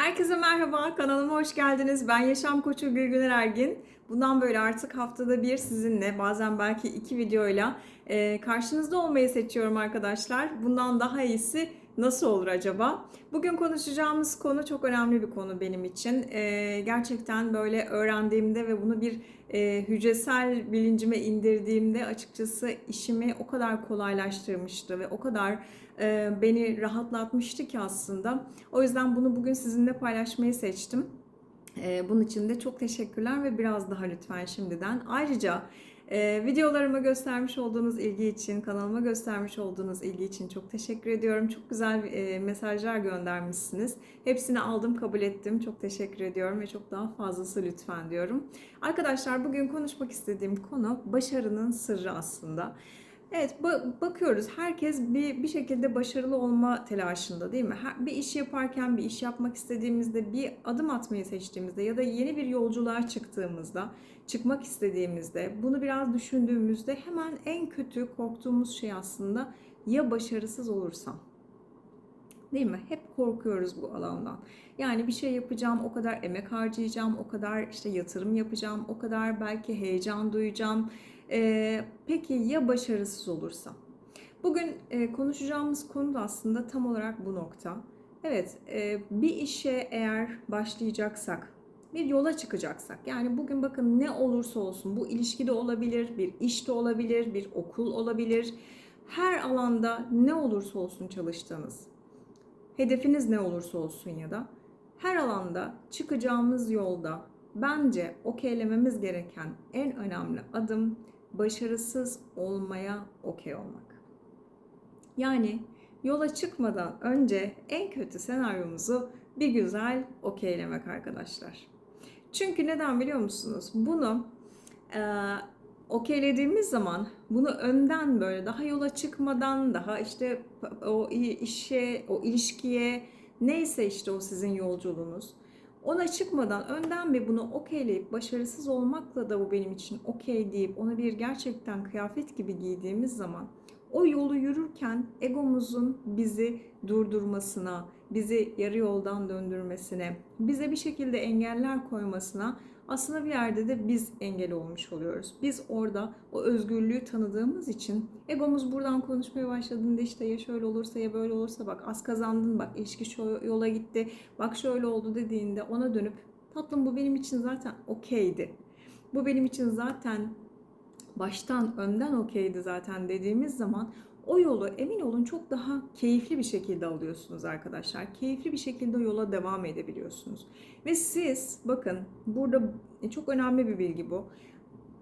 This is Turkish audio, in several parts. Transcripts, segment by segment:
Herkese merhaba, kanalıma hoş geldiniz. Ben Yaşam Koçu Gülgüner Ergin. Bundan böyle artık haftada bir sizinle, bazen belki iki videoyla e, karşınızda olmayı seçiyorum arkadaşlar. Bundan daha iyisi nasıl olur acaba? Bugün konuşacağımız konu çok önemli bir konu benim için. E, gerçekten böyle öğrendiğimde ve bunu bir e, hücresel bilincime indirdiğimde açıkçası işimi o kadar kolaylaştırmıştı ve o kadar e, beni rahatlatmıştı ki aslında. O yüzden bunu bugün sizinle paylaşmayı seçtim. E, bunun için de çok teşekkürler ve biraz daha lütfen şimdiden. Ayrıca e, videolarıma göstermiş olduğunuz ilgi için, kanalıma göstermiş olduğunuz ilgi için çok teşekkür ediyorum. Çok güzel mesajlar göndermişsiniz. Hepsini aldım, kabul ettim. Çok teşekkür ediyorum ve çok daha fazlası lütfen diyorum. Arkadaşlar bugün konuşmak istediğim konu başarının sırrı aslında. Evet, ba- bakıyoruz. Herkes bir bir şekilde başarılı olma telaşında, değil mi? Bir iş yaparken, bir iş yapmak istediğimizde, bir adım atmayı seçtiğimizde ya da yeni bir yolculuğa çıktığımızda, çıkmak istediğimizde, bunu biraz düşündüğümüzde hemen en kötü korktuğumuz şey aslında ya başarısız olursam. Değil mi? Hep korkuyoruz bu alandan. Yani bir şey yapacağım, o kadar emek harcayacağım, o kadar işte yatırım yapacağım, o kadar belki heyecan duyacağım. Ee, peki ya başarısız olursam? Bugün e, konuşacağımız konu da aslında tam olarak bu nokta. Evet, e, bir işe eğer başlayacaksak, bir yola çıkacaksak, yani bugün bakın ne olursa olsun, bu ilişkide olabilir, bir işte olabilir, bir okul olabilir, her alanda ne olursa olsun çalıştığınız, hedefiniz ne olursa olsun ya da her alanda çıkacağımız yolda bence okeylememiz gereken en önemli adım başarısız olmaya okey olmak. Yani yola çıkmadan önce en kötü senaryomuzu bir güzel okeylemek arkadaşlar. Çünkü neden biliyor musunuz? Bunu e, okeylediğimiz zaman bunu önden böyle daha yola çıkmadan daha işte o işe, o ilişkiye neyse işte o sizin yolculuğunuz. Ona çıkmadan önden bir bunu okeyleyip başarısız olmakla da bu benim için okey deyip ona bir gerçekten kıyafet gibi giydiğimiz zaman o yolu yürürken egomuzun bizi durdurmasına, bizi yarı yoldan döndürmesine, bize bir şekilde engeller koymasına aslında bir yerde de biz engel olmuş oluyoruz. Biz orada o özgürlüğü tanıdığımız için egomuz buradan konuşmaya başladığında işte ya şöyle olursa ya böyle olursa bak az kazandın bak ilişki şu yola gitti bak şöyle oldu dediğinde ona dönüp tatlım bu benim için zaten okeydi. Bu benim için zaten baştan önden okeydi zaten dediğimiz zaman o yolu emin olun çok daha keyifli bir şekilde alıyorsunuz arkadaşlar. Keyifli bir şekilde yola devam edebiliyorsunuz. Ve siz bakın burada çok önemli bir bilgi bu.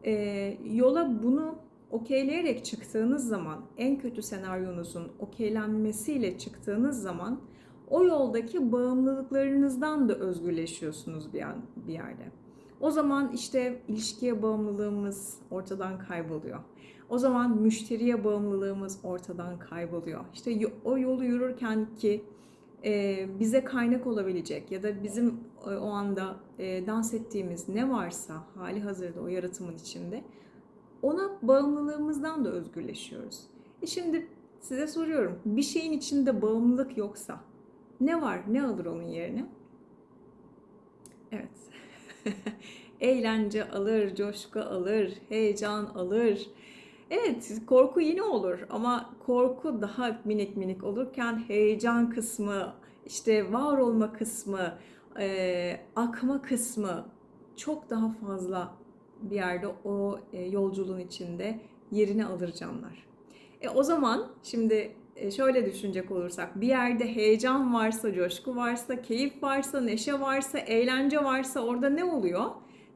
Ee, yola bunu okeyleyerek çıktığınız zaman en kötü senaryonuzun okeylenmesiyle çıktığınız zaman o yoldaki bağımlılıklarınızdan da özgürleşiyorsunuz bir, an, bir yerde. O zaman işte ilişkiye bağımlılığımız ortadan kayboluyor. O zaman müşteriye bağımlılığımız ortadan kayboluyor. İşte o yolu yürürken ki e, bize kaynak olabilecek ya da bizim e, o anda e, dans ettiğimiz ne varsa hali hazırda o yaratımın içinde ona bağımlılığımızdan da özgürleşiyoruz. E şimdi size soruyorum bir şeyin içinde bağımlılık yoksa ne var ne alır onun yerine? Evet. Eğlence alır, coşku alır, heyecan alır. Evet, korku yine olur ama korku daha minik minik olurken heyecan kısmı, işte var olma kısmı, e, akma kısmı çok daha fazla bir yerde o e, yolculuğun içinde yerini alır canlar. E, o zaman şimdi şöyle düşünecek olursak bir yerde heyecan varsa, coşku varsa, keyif varsa, neşe varsa, eğlence varsa orada ne oluyor?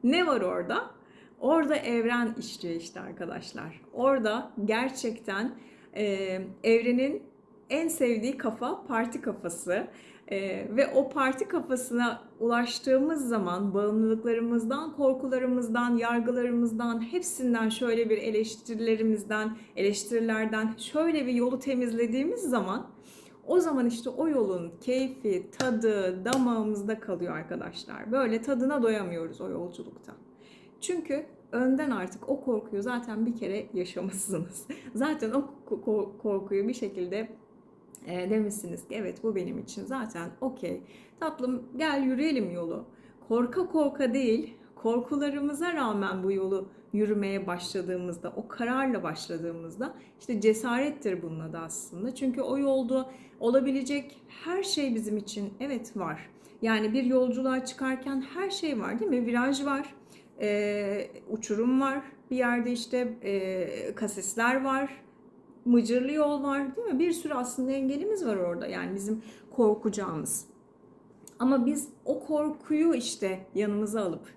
Ne var orada? Orada evren işliyor işte arkadaşlar. Orada gerçekten e, evrenin en sevdiği kafa parti kafası. E, ve o parti kafasına ulaştığımız zaman bağımlılıklarımızdan, korkularımızdan, yargılarımızdan, hepsinden şöyle bir eleştirilerimizden, eleştirilerden şöyle bir yolu temizlediğimiz zaman o zaman işte o yolun keyfi, tadı, damağımızda kalıyor arkadaşlar. Böyle tadına doyamıyoruz o yolculukta. Çünkü önden artık o korkuyu zaten bir kere yaşamışsınız. Zaten o korkuyu bir şekilde E, demişsiniz ki evet bu benim için zaten okey. Tatlım gel yürüyelim yolu. Korka korka değil, korkularımıza rağmen bu yolu yürümeye başladığımızda, o kararla başladığımızda işte cesarettir bunun adı aslında. Çünkü o yolda olabilecek her şey bizim için evet var. Yani bir yolculuğa çıkarken her şey var değil mi? Viraj var, e, uçurum var, bir yerde işte e, kasisler var, mıcırlı yol var değil mi? Bir sürü aslında engelimiz var orada yani bizim korkacağımız. Ama biz o korkuyu işte yanımıza alıp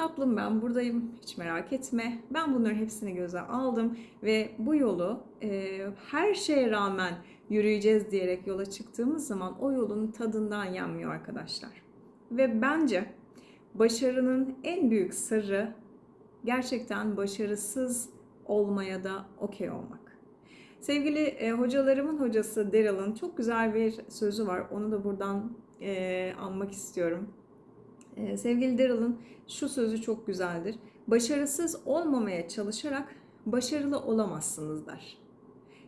tatlım ben buradayım hiç merak etme. Ben bunların hepsini göze aldım ve bu yolu e, her şeye rağmen yürüyeceğiz diyerek yola çıktığımız zaman o yolun tadından yenmiyor arkadaşlar. Ve bence başarının en büyük sırrı gerçekten başarısız olmaya da okey olmak. Sevgili e, hocalarımın hocası Daryl'ın çok güzel bir sözü var. Onu da buradan e, anmak istiyorum. E, sevgili Daryl'ın şu sözü çok güzeldir. Başarısız olmamaya çalışarak başarılı olamazsınız der.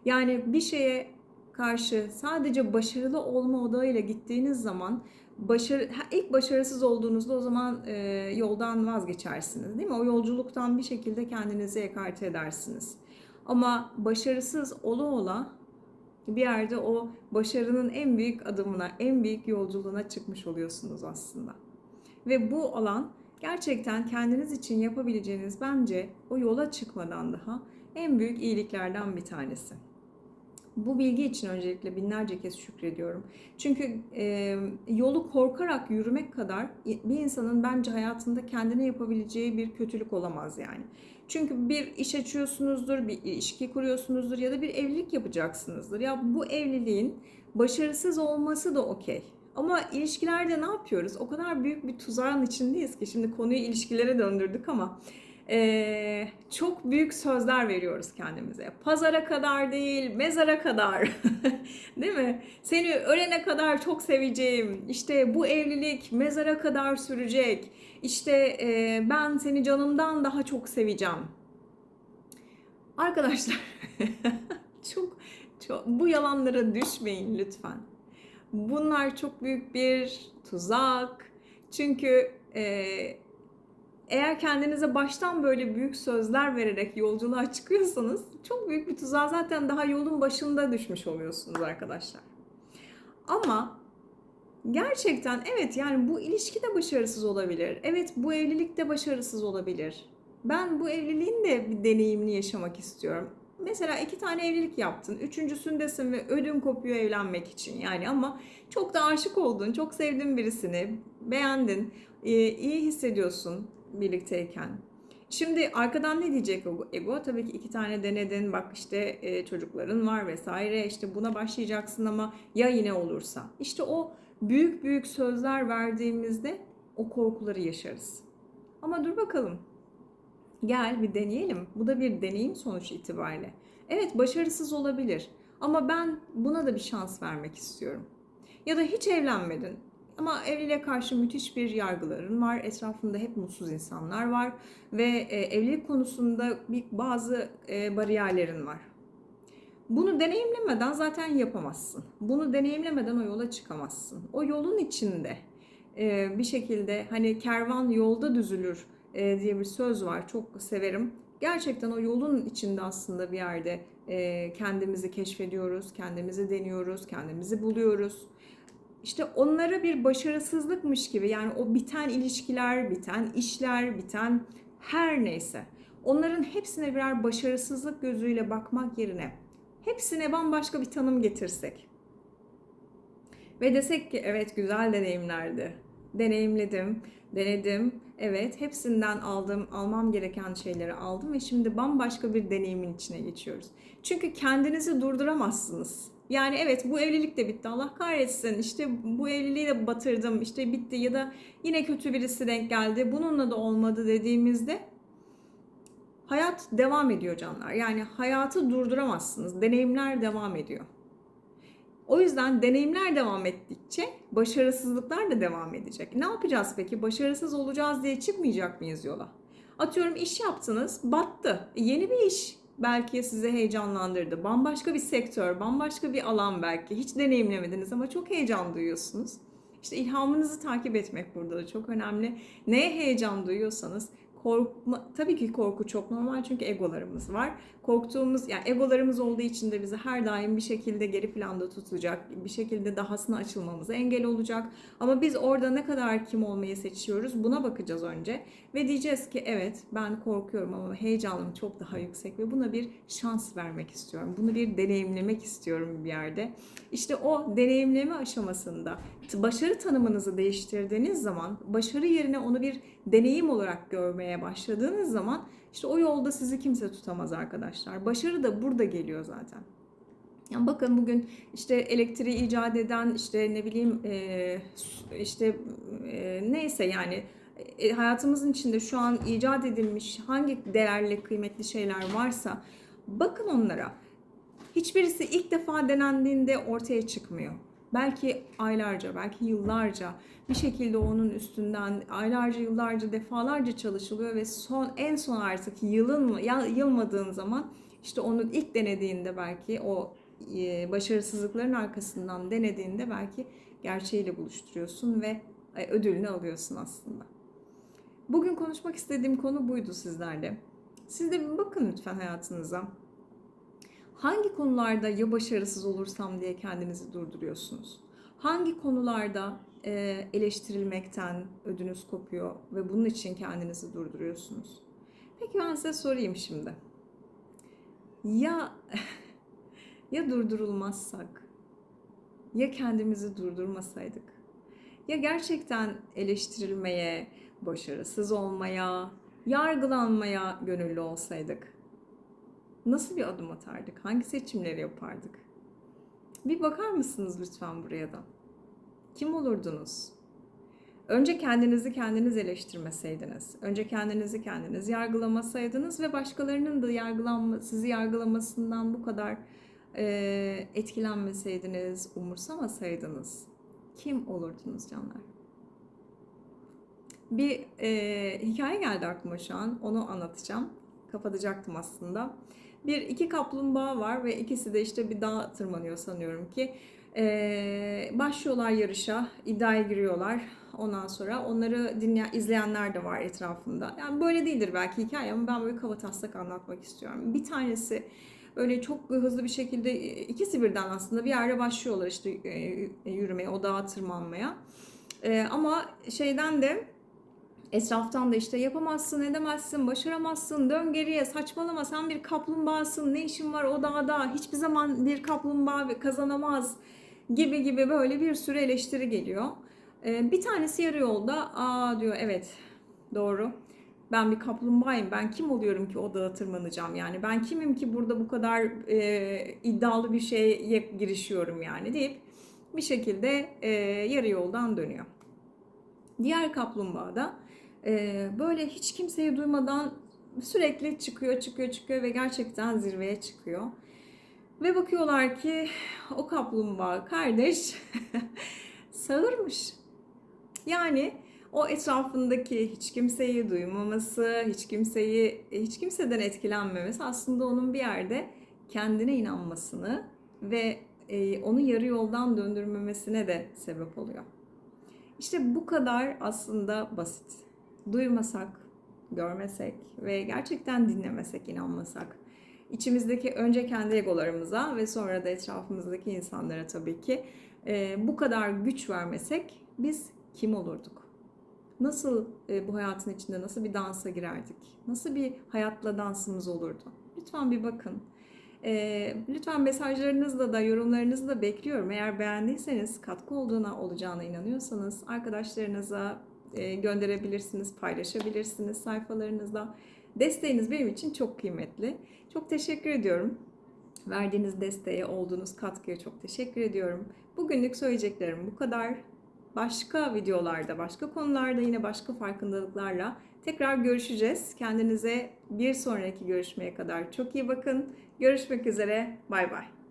Yani bir şeye karşı sadece başarılı olma odağıyla gittiğiniz zaman başarı ilk başarısız olduğunuzda o zaman e, yoldan vazgeçersiniz değil mi? O yolculuktan bir şekilde kendinizi ekarte edersiniz. Ama başarısız ola ola bir yerde o başarının en büyük adımına, en büyük yolculuğuna çıkmış oluyorsunuz aslında. Ve bu alan gerçekten kendiniz için yapabileceğiniz bence o yola çıkmadan daha en büyük iyiliklerden bir tanesi. Bu bilgi için öncelikle binlerce kez şükrediyorum. Çünkü e, yolu korkarak yürümek kadar bir insanın bence hayatında kendine yapabileceği bir kötülük olamaz yani. Çünkü bir iş açıyorsunuzdur, bir ilişki kuruyorsunuzdur ya da bir evlilik yapacaksınızdır. Ya bu evliliğin başarısız olması da okey. Ama ilişkilerde ne yapıyoruz? O kadar büyük bir tuzağın içindeyiz ki şimdi konuyu ilişkilere döndürdük ama ee, çok büyük sözler veriyoruz kendimize. Pazara kadar değil, mezara kadar. değil mi? Seni ölene kadar çok seveceğim. İşte bu evlilik mezara kadar sürecek. İşte e, ben seni canımdan daha çok seveceğim. Arkadaşlar çok, çok bu yalanlara düşmeyin lütfen. Bunlar çok büyük bir tuzak. Çünkü e, eğer kendinize baştan böyle büyük sözler vererek yolculuğa çıkıyorsanız çok büyük bir tuzağa zaten daha yolun başında düşmüş oluyorsunuz arkadaşlar. Ama gerçekten evet yani bu ilişki de başarısız olabilir. Evet bu evlilik de başarısız olabilir. Ben bu evliliğin de bir deneyimini yaşamak istiyorum. Mesela iki tane evlilik yaptın. Üçüncüsündesin ve ödün kopuyor evlenmek için. Yani ama çok da aşık oldun, çok sevdin birisini, beğendin, iyi hissediyorsun birlikteyken. Şimdi arkadan ne diyecek ego? Tabii ki iki tane denedin, bak işte e, çocukların var vesaire, işte buna başlayacaksın ama ya yine olursa? İşte o büyük büyük sözler verdiğimizde o korkuları yaşarız. Ama dur bakalım, gel bir deneyelim. Bu da bir deneyim sonuç itibariyle. Evet başarısız olabilir ama ben buna da bir şans vermek istiyorum. Ya da hiç evlenmedin. Ama evliliğe karşı müthiş bir yargıların var. Etrafında hep mutsuz insanlar var ve e, evlilik konusunda bir bazı e, bariyerlerin var. Bunu deneyimlemeden zaten yapamazsın. Bunu deneyimlemeden o yola çıkamazsın. O yolun içinde e, bir şekilde hani kervan yolda düzülür diye bir söz var. Çok severim. Gerçekten o yolun içinde aslında bir yerde kendimizi keşfediyoruz, kendimizi deniyoruz, kendimizi buluyoruz işte onlara bir başarısızlıkmış gibi yani o biten ilişkiler, biten işler, biten her neyse onların hepsine birer başarısızlık gözüyle bakmak yerine hepsine bambaşka bir tanım getirsek ve desek ki evet güzel deneyimlerdi. Deneyimledim, denedim. Evet, hepsinden aldım, almam gereken şeyleri aldım ve şimdi bambaşka bir deneyimin içine geçiyoruz. Çünkü kendinizi durduramazsınız. Yani evet bu evlilik de bitti Allah kahretsin işte bu evliliği de batırdım işte bitti ya da yine kötü birisi denk geldi bununla da olmadı dediğimizde hayat devam ediyor canlar. Yani hayatı durduramazsınız. Deneyimler devam ediyor. O yüzden deneyimler devam ettikçe başarısızlıklar da devam edecek. Ne yapacağız peki? Başarısız olacağız diye çıkmayacak mıyız yola? Atıyorum iş yaptınız, battı. E, yeni bir iş belki sizi heyecanlandırdı. Bambaşka bir sektör, bambaşka bir alan belki. Hiç deneyimlemediniz ama çok heyecan duyuyorsunuz. İşte ilhamınızı takip etmek burada da çok önemli. Neye heyecan duyuyorsanız korkma, tabii ki korku çok normal çünkü egolarımız var. Korktuğumuz, yani egolarımız olduğu için de bizi her daim bir şekilde geri planda tutacak, bir şekilde dahasına açılmamıza engel olacak. Ama biz orada ne kadar kim olmayı seçiyoruz buna bakacağız önce. Ve diyeceğiz ki evet ben korkuyorum ama heyecanım çok daha yüksek ve buna bir şans vermek istiyorum. Bunu bir deneyimlemek istiyorum bir yerde. İşte o deneyimleme aşamasında başarı tanımınızı değiştirdiğiniz zaman, başarı yerine onu bir deneyim olarak görmeye başladığınız zaman işte o yolda sizi kimse tutamaz arkadaşlar. Başarı da burada geliyor zaten. Yani bakın bugün işte elektriği icat eden işte ne bileyim işte neyse yani e, hayatımızın içinde şu an icat edilmiş hangi değerli kıymetli şeyler varsa bakın onlara. Hiçbirisi ilk defa denendiğinde ortaya çıkmıyor. Belki aylarca, belki yıllarca bir şekilde onun üstünden aylarca, yıllarca, defalarca çalışılıyor ve son en son artık yılın yılmadığın zaman işte onu ilk denediğinde belki o e, başarısızlıkların arkasından denediğinde belki gerçeğiyle buluşturuyorsun ve e, ödülünü alıyorsun aslında. Bugün konuşmak istediğim konu buydu sizlerle. Siz de bir bakın lütfen hayatınıza. Hangi konularda ya başarısız olursam diye kendinizi durduruyorsunuz? Hangi konularda e, eleştirilmekten ödünüz kopuyor ve bunun için kendinizi durduruyorsunuz? Peki ben size sorayım şimdi. Ya ya durdurulmazsak? Ya kendimizi durdurmasaydık? Ya gerçekten eleştirilmeye, başarısız olmaya, yargılanmaya gönüllü olsaydık? Nasıl bir adım atardık? Hangi seçimleri yapardık? Bir bakar mısınız lütfen buraya da? Kim olurdunuz? Önce kendinizi kendiniz eleştirmeseydiniz, önce kendinizi kendiniz yargılamasaydınız ve başkalarının da yargılanma, sizi yargılamasından bu kadar e, etkilenmeseydiniz, umursamasaydınız kim olurdunuz canlar? Bir e, hikaye geldi aklıma şu an, onu anlatacağım. Kapatacaktım aslında. Bir iki kaplumbağa var ve ikisi de işte bir dağ tırmanıyor sanıyorum ki. Ee, başlıyorlar yarışa, iddiaya giriyorlar. Ondan sonra onları dinleyen, izleyenler de var etrafında. Yani böyle değildir belki hikaye ama ben böyle kaba taslak anlatmak istiyorum. Bir tanesi böyle çok hızlı bir şekilde ikisi birden aslında bir yerde başlıyorlar işte e, yürümeye, o dağa tırmanmaya. Ee, ama şeyden de Etraftan da işte yapamazsın, edemezsin, başaramazsın, dön geriye, saçmalama sen bir kaplumbağasın, ne işin var o dağda, hiçbir zaman bir kaplumbağa kazanamaz gibi gibi böyle bir sürü eleştiri geliyor. Ee, bir tanesi yarı yolda, aa diyor evet doğru ben bir kaplumbağayım ben kim oluyorum ki o dağa tırmanacağım yani ben kimim ki burada bu kadar e, iddialı bir şeye girişiyorum yani deyip bir şekilde e, yarı yoldan dönüyor. Diğer kaplumbağa da e, böyle hiç kimseyi duymadan sürekli çıkıyor, çıkıyor, çıkıyor ve gerçekten zirveye çıkıyor. Ve bakıyorlar ki o kaplumbağa kardeş sağırmış. Yani o etrafındaki hiç kimseyi duymaması, hiç kimseyi hiç kimseden etkilenmemesi aslında onun bir yerde kendine inanmasını ve e, onu yarı yoldan döndürmemesine de sebep oluyor. İşte bu kadar aslında basit duymasak, görmesek ve gerçekten dinlemesek, inanmasak, içimizdeki önce kendi egolarımıza ve sonra da etrafımızdaki insanlara tabii ki e, bu kadar güç vermesek biz kim olurduk? Nasıl e, bu hayatın içinde nasıl bir dansa girerdik? Nasıl bir hayatla dansımız olurdu? Lütfen bir bakın. E, lütfen mesajlarınızla da yorumlarınızı da bekliyorum. Eğer beğendiyseniz katkı olduğuna olacağına inanıyorsanız arkadaşlarınıza, gönderebilirsiniz, paylaşabilirsiniz sayfalarınızda. Desteğiniz benim için çok kıymetli. Çok teşekkür ediyorum. Verdiğiniz desteğe, olduğunuz katkıya çok teşekkür ediyorum. Bugünlük söyleyeceklerim bu kadar. Başka videolarda, başka konularda yine başka farkındalıklarla tekrar görüşeceğiz. Kendinize bir sonraki görüşmeye kadar çok iyi bakın. Görüşmek üzere. Bay bay.